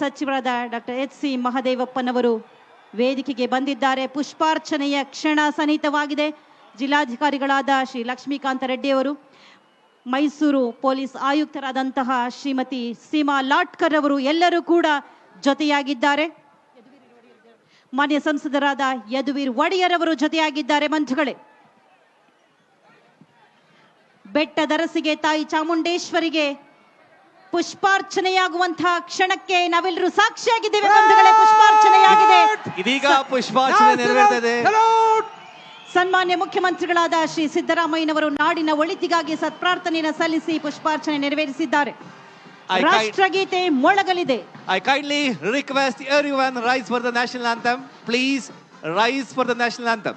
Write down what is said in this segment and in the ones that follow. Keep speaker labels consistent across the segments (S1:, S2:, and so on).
S1: ಸಚಿವರಾದ doctor H C ಮಹದೇವಪ್ಪನವರು ವೇದಿಕೆಗೆ ಬಂದಿದ್ದಾರೆ. ಪುಷ್ಪಾರ್ಚನೆಯ ಕ್ಷಣ ಸನ್ನಿಹಿತವಾಗಿದೆ ಜಿಲ್ಲಾಧಿಕಾರಿಗಳಾದ ಶ್ರೀ ಲಕ್ಷ್ಮೀಕಾಂತ ರೆಡ್ಡಿ ಅವರು ಮೈಸೂರು ಪೊಲೀಸ್ ಆಯುಕ್ತರಾದಂತಹ ಶ್ರೀಮತಿ ಸೀಮಾ ಲಾಟ್ಕರ್ ಅವರು ಎಲ್ಲರೂ ಕೂಡ ಜೊತೆಯಾಗಿದ್ದಾರೆ. ಮಾನ್ಯ ಸಂಸದರಾದ ಯದುವೀರ್ ಒಡೆಯರ್ ಅವರು ಜೊತೆಯಾಗಿದ್ದಾರೆ. ಬಂಧುಗಳೇ ಬೆಟ್ಟದರಸಿಗೆ ತಾಯಿ ಚಾಮುಂಡೇಶ್ವರಿಗೆ ಪುಷ್ಪಾರ್ಚನೆಯಾಗುವಂತಹ ಕ್ಷಣಕ್ಕೆ ನಾವೆಲ್ಲರೂ ಸಾಕ್ಷಿಯಾಗಿದ್ದೇವೆ ಬಂಧುಗಳೇ ಪುಷ್ಪಾರ್ಚನೆಯಾಗಿದೆ.
S2: ಇದೀಗ ಪುಷ್ಪಾರ್ಚನೆ
S1: ಸನ್ಮಾನ್ಯ ಮುಖ್ಯಮಂತ್ರಿಗಳಾದ ಶ್ರೀ ಸಿದ್ದರಾಮಯ್ಯನವರು ನಾಡಿನ ಒಳಿತಿಗಾಗಿ ಸತ್ಪ್ರಾರ್ಥನೆಯನ್ನು ಸಲ್ಲಿಸಿ ಪುಷ್ಪಾರ್ಚನೆ ನೆರವೇರಿಸಿದ್ದಾರೆ. ರಾಷ್ಟ್ರಗೀತೆ ಮೊಳಗಲಿದೆ.
S2: I request request one rise for the national anthem please rise for the national anthem.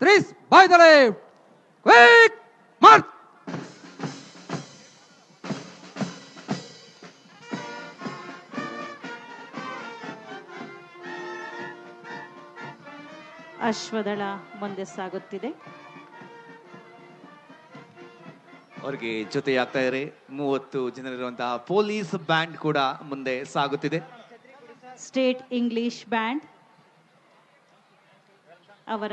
S3: Threes by the left. Quick march.
S1: ಅಶ್ವದಳ ಮುಂದೆ ಸಾಗುತ್ತಿದೆ
S2: ಅವರಿಗೆ ಜೊತೆ ಆಗ್ತಾ ಇದ್ದಾರೆ ಮೂವತ್ತು ಜನರಿರುವಂತಹ ಪೊಲೀಸ್ ಬ್ಯಾಂಡ್ ಕೂಡ ಮುಂದೆ ಸಾಗುತ್ತಿದೆ
S1: ಸ್ಟೇಟ್ ಇಂಗ್ಲಿಷ್ ಬ್ಯಾಂಡ್ ಅವರ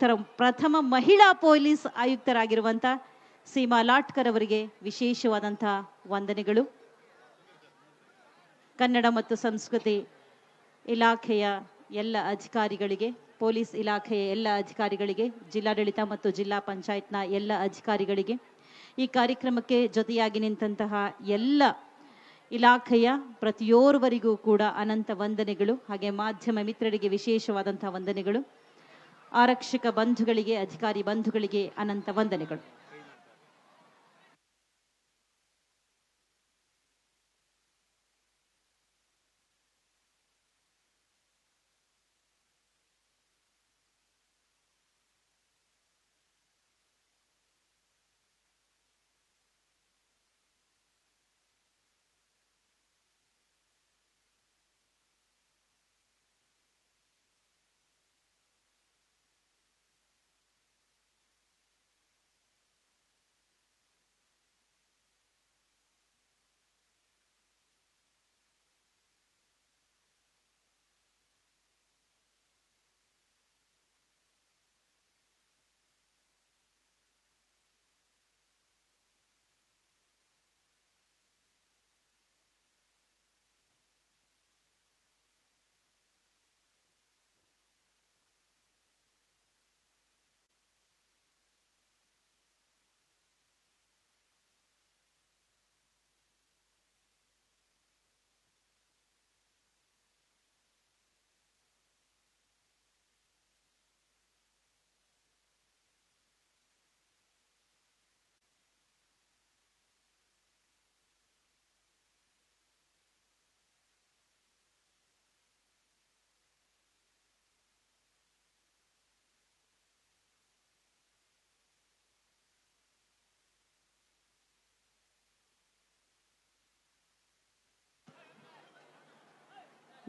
S1: ಆಯುಕ್ತರ ಪ್ರಥಮ ಮಹಿಳಾ ಪೊಲೀಸ್ ಆಯುಕ್ತರಾಗಿರುವಂಥ ಸೀಮಾ ಲಾಟ್ಕರ್ ಅವರಿಗೆ ವಿಶೇಷವಾದಂತಹ ವಂದನೆಗಳು. ಕನ್ನಡ ಮತ್ತು ಸಂಸ್ಕೃತಿ ಇಲಾಖೆಯ ಎಲ್ಲ ಅಧಿಕಾರಿಗಳಿಗೆ, ಪೊಲೀಸ್ ಇಲಾಖೆಯ ಎಲ್ಲ ಅಧಿಕಾರಿಗಳಿಗೆ, ಜಿಲ್ಲಾಡಳಿತ ಮತ್ತು ಜಿಲ್ಲಾ ಪಂಚಾಯತ್ನ ಎಲ್ಲ ಅಧಿಕಾರಿಗಳಿಗೆ ಈ ಕಾರ್ಯಕ್ರಮಕ್ಕೆ ಜೊತೆಯಾಗಿ ನಿಂತಹ ಎಲ್ಲ ಇಲಾಖೆಯ ಪ್ರತಿಯೋರ್ವರಿಗೂ ಕೂಡ ಅನಂತ ವಂದನೆಗಳು, ಹಾಗೆ ಮಾಧ್ಯಮ ಮಿತ್ರರಿಗೆ ವಿಶೇಷವಾದಂತಹ ವಂದನೆಗಳು. ಆರಕ್ಷಕ ಬಂಧುಗಳಿಗೆ ಅಧಿಕಾರಿ ಬಂಧುಗಳಿಗೆ ಅನಂತ ವಂದನೆಗಳು.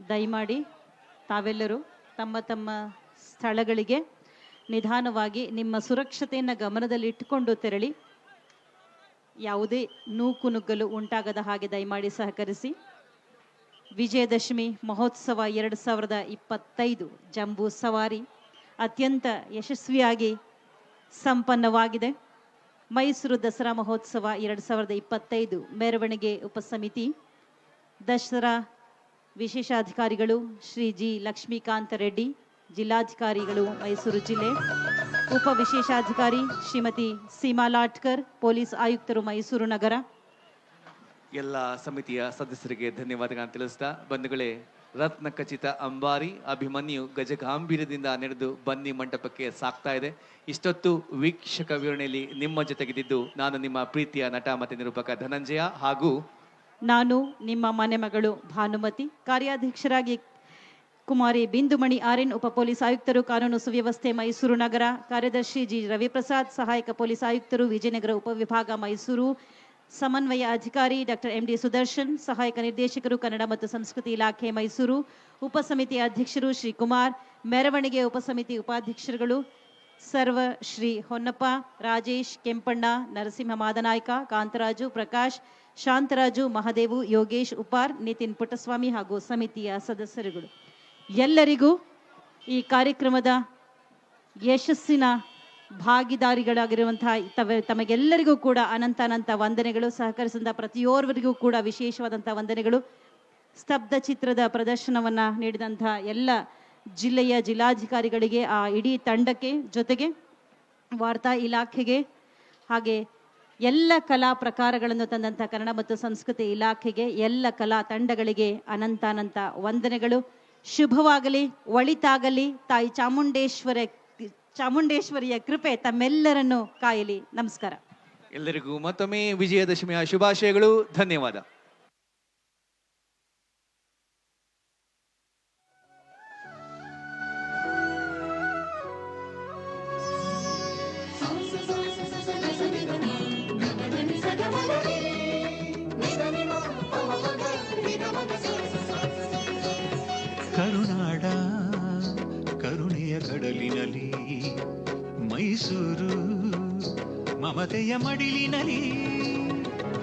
S1: ದಯಮಾಡಿ ತಾವೆಲ್ಲರೂ ತಮ್ಮ ತಮ್ಮ ಸ್ಥಳಗಳಿಗೆ ನಿಧಾನವಾಗಿ ನಿಮ್ಮ ಸುರಕ್ಷತೆಯನ್ನು ಗಮನದಲ್ಲಿಟ್ಟುಕೊಂಡು ತೆರಳಿ. ಯಾವುದೇ ನೂಕುನುಗ್ಗಲು ಉಂಟಾಗದ ಹಾಗೆ ದಯಮಾಡಿ ಸಹಕರಿಸಿ. ವಿಜಯದಶಮಿ ಮಹೋತ್ಸವ ಎರಡು ಸಾವಿರದ ಇಪ್ಪತ್ತೈದು ಜಂಬೂ ಸವಾರಿ ಅತ್ಯಂತ ಯಶಸ್ವಿಯಾಗಿ ಸಂಪನ್ನವಾಗಿದೆ. ಮೈಸೂರು ದಸರಾ ಮಹೋತ್ಸವ ಎರಡು ಸಾವಿರದ ಇಪ್ಪತ್ತೈದು ಮೆರವಣಿಗೆ ಉಪಸಮಿತಿ. ದಸರಾ ವಿಶೇಷಾಧಿಕಾರಿಗಳು ಶ್ರೀ ಜಿ ಲಕ್ಷ್ಮೀಕಾಂತ ರೆಡ್ಡಿ, ಜಿಲ್ಲಾಧಿಕಾರಿಗಳು ಮೈಸೂರು ಜಿಲ್ಲೆ, ಉಪ ವಿಶೇಷಾಧಿಕಾರಿ ಶ್ರೀಮತಿ ಸೀಮಾ ಲಾಟ್ಕರ್, ಪೊಲೀಸ್ ಆಯುಕ್ತರು ಮೈಸೂರು ನಗರ.
S2: ಎಲ್ಲ ಸಮಿತಿಯ ಸದಸ್ಯರಿಗೆ ಧನ್ಯವಾದಗಳನ್ನು ತಿಳಿಸ್ತಾ, ಬಂಧುಗಳೇ, ರತ್ನ ಖಚಿತ ಅಂಬಾರಿ ಅಭಿಮನ್ಯು ಗಜಗಾಂಭೀರ್ಯದಿಂದ ನಡೆದು ಬನ್ನಿ ಮಂಟಪಕ್ಕೆ ಸಾಕ್ತಾ ಇದೆ. ಇಷ್ಟೊತ್ತು ವೀಕ್ಷಕ ವಿವರಣೆಯಲ್ಲಿ ನಿಮ್ಮ ಜೊತೆಗಿದ್ದು ನಾನು ನಿಮ್ಮ ಪ್ರೀತಿಯ ನಟ ಮತ್ತು ನಿರೂಪಕ ಧನಂಜಯ ಹಾಗೂ
S1: ನಾನು, ನಿಮ್ಮ ಮನೆ ಮಗಳು Bhanumathi, ಕಾರ್ಯಾಧ್ಯಕ್ಷರಾಗಿ Kumari Bindumani R, N police ಆಯುಕ್ತರು ಕಾನೂನು ಸುವ್ಯವಸ್ಥೆ ಮೈಸೂರು ನಗರ, ಕಾರ್ಯದರ್ಶಿ ಜಿ. ರವಿಪ್ರಸಾದ್, ಸಹಾಯಕ ಪೊಲೀಸ್ ಆಯುಕ್ತರು ವಿಜಯನಗರ ಉಪವಿಭಾಗ ಮೈಸೂರು, ಸಮನ್ವಯ ಅಧಿಕಾರಿ ಡಾಕ್ಟರ್ ಎಂಡಿ ಸುದರ್ಶನ್, ಸಹಾಯಕ ನಿರ್ದೇಶಕರು ಕನ್ನಡ ಮತ್ತು ಸಂಸ್ಕೃತಿ ಇಲಾಖೆ ಮೈಸೂರು ಉಪಸಮಿತಿ ಅಧ್ಯಕ್ಷರು ಶ್ರೀ ಕುಮಾರ್, ಮೆರವಣಿಗೆ ಉಪಸಮಿತಿ ಉಪಾಧ್ಯಕ್ಷರುಗಳು ಸರ್ವ ಶ್ರೀ ಹೊನ್ನಪ್ಪ, ರಾಜೇಶ್ ಕೆಂಪಣ್ಣ, ನರಸಿಂಹ ಮಾದನಾಯ್ಕ, ಕಾಂತರಾಜು ಪ್ರಕಾಶ್ ಶಾಂತರಾಜು, ಮಹದೇವು, ಯೋಗೇಶ್, ಉಪಾರ್, ನಿತಿನ್ ಪುಟ್ಟಸ್ವಾಮಿ ಹಾಗೂ ಸಮಿತಿಯ ಸದಸ್ಯರುಗಳು. ಎಲ್ಲರಿಗೂ ಈ ಕಾರ್ಯಕ್ರಮದ ಯಶಸ್ಸಿನ ಭಾಗಿದಾರಿಗಳಾಗಿರುವಂತಹ ತಮಗೆಲ್ಲರಿಗೂ ಕೂಡ ಅನಂತ ಅನಂತ ವಂದನೆಗಳು. ಸಹಕರಿಸಿದ ಪ್ರತಿಯೋರ್ವರಿಗೂ ಕೂಡ ವಿಶೇಷವಾದಂತಹ ವಂದನೆಗಳು. ಸ್ತಬ್ಧ ಚಿತ್ರದ ಪ್ರದರ್ಶನವನ್ನ ನೀಡಿದಂತಹ ಎಲ್ಲ ಜಿಲ್ಲೆಯ ಜಿಲ್ಲಾಧಿಕಾರಿಗಳಿಗೆ ಆ ಇಡೀ ತಂಡಕ್ಕೆ ಜೊತೆಗೆ ವಾರ್ತಾ ಇಲಾಖೆಗೆ ಹಾಗೆ ಎಲ್ಲ ಕಲಾ ಪ್ರಕಾರಗಳನ್ನು ತಂದಂಥ ಕನ್ನಡ ಮತ್ತು ಸಂಸ್ಕೃತಿ ಇಲಾಖೆಗೆ ಎಲ್ಲ ಕಲಾ ತಂಡಗಳಿಗೆ ಅನಂತಾನಂತ ಅನಂತ ವಂದನೆಗಳು. ಶುಭವಾಗಲಿ, ಒಳಿತಾಗಲಿ. ತಾಯಿ ಚಾಮುಂಡೇಶ್ವರ, ಚಾಮುಂಡೇಶ್ವರಿಯ ಕೃಪೆ ತಮ್ಮೆಲ್ಲರನ್ನು ಕಾಯಲಿ. ನಮಸ್ಕಾರ.
S2: ಎಲ್ಲರಿಗೂ ಮತ್ತೊಮ್ಮೆ ವಿಜಯದಶಮಿಯ ಶುಭಾಶಯಗಳು. ಧನ್ಯವಾದ.
S4: ಮಮತೆಯ ಮಡಿಲಿನಲಿ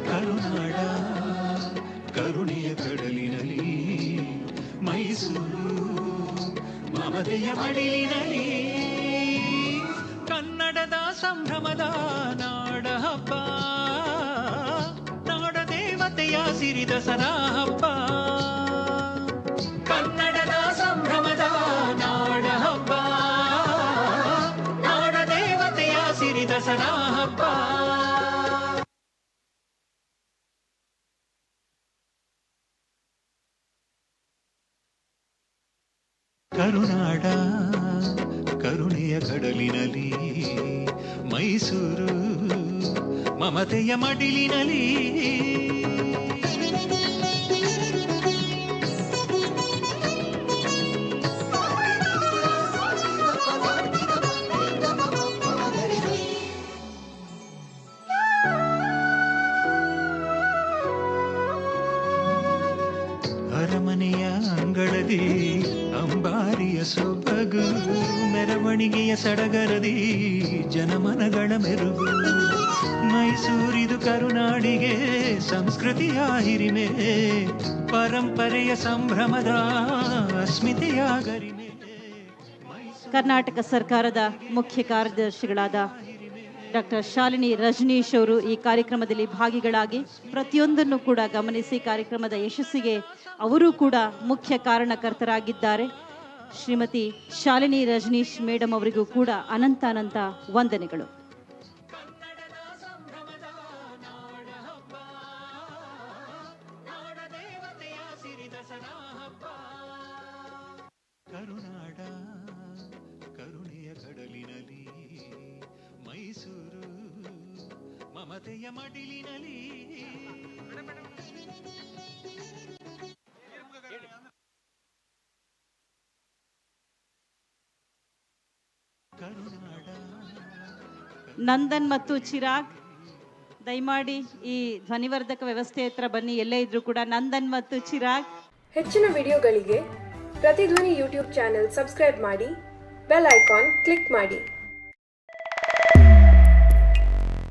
S4: ಕರುನಾಡ, ಕರುಣೆಯ ಕಡಲಿನಲಿ ಮೈಸೂರು, ಮಮತೆಯ ಮಡಿಲಿನಲಿ ಕನ್ನಡದ ಸಂಭ್ರಮದ ನಾಡ ಹಬ್ಬ, ನಾಡ ದೇವತೆಯ ಸಿರಿದ ಸರಾ ಹಬ್ಬ. ಮೈಸೂರು ಮಮತೆಯ ಮಡಿಲಿನಲ್ಲಿ ಅರಮನೆಯ ಅಂಗಳದಿ ಅಂಬಾರಿಯ ಸೊಬಗು ಮೆರವಣಿಗೆಯ ಸಡಗರದಿ ಜನಮನಗಳ ಮೆರುಗು. ಮೈಸೂರಿದು ಕರುನಾಡಿಗೆ ಸಂಸ್ಕೃತಿಯ ಹಿರಿಮೆ ಪರಂಪರೆಯ ಸಂಭ್ರಮದ ಅಸ್ಮಿತೆಯ ಗರಿಮೆ
S1: ಕರ್ನಾಟಕ ಸರ್ಕಾರದ ಮುಖ್ಯ ಕಾರ್ಯದರ್ಶಿಗಳಾದ ಡಾಕ್ಟರ್ ಶಾಲಿನಿ ರಜನೀಶ್ ಅವರು ಈ ಕಾರ್ಯಕ್ರಮದಲ್ಲಿ ಭಾಗಿಗಳಾಗಿ ಪ್ರತಿಯೊಂದನ್ನು ಕೂಡ ಗಮನಿಸಿ ಕಾರ್ಯಕ್ರಮದ ಯಶಸ್ಸಿಗೆ ಅವರು ಕೂಡ ಮುಖ್ಯ ಕಾರಣಕರ್ತರಾಗಿದ್ದಾರೆ. ಶ್ರೀಮತಿ ಶಾಲಿನಿ ರಜನೀಶ್ ಮೇಡಮ್ ಅವರಿಗೂ ಕೂಡ ಅನಂತ ಅನಂತ ವಂದನೆಗಳು
S4: ಮೈಸೂರು ಮಮತೆಯ ಮಡಿಲಿನಲ್ಲಿ.
S1: ನಂದನ್ ಮತ್ತು ಚಿರಾಗ್, ದಯಮಾಡಿ ಈ ಧ್ವನಿವರ್ಧಕ ವ್ಯವಸ್ಥೆ ಹತ್ರ ಬನ್ನಿ, ಎಲ್ಲೇ ಇದ್ರು ಕೂಡ ನಂದನ್ ಮತ್ತು ಚಿರಾಗ್.
S5: ಹೆಚ್ಚಿನ ವಿಡಿಯೋಗಳಿಗೆ ಪ್ರತಿಧ್ವನಿ ಯೂಟ್ಯೂಬ್ ಚಾನೆಲ್ ಸಬ್ಸ್ಕ್ರೈಬ್ ಮಾಡಿ, ಬೆಲ್ ಐಕಾನ್ ಕ್ಲಿಕ್ ಮಾಡಿ.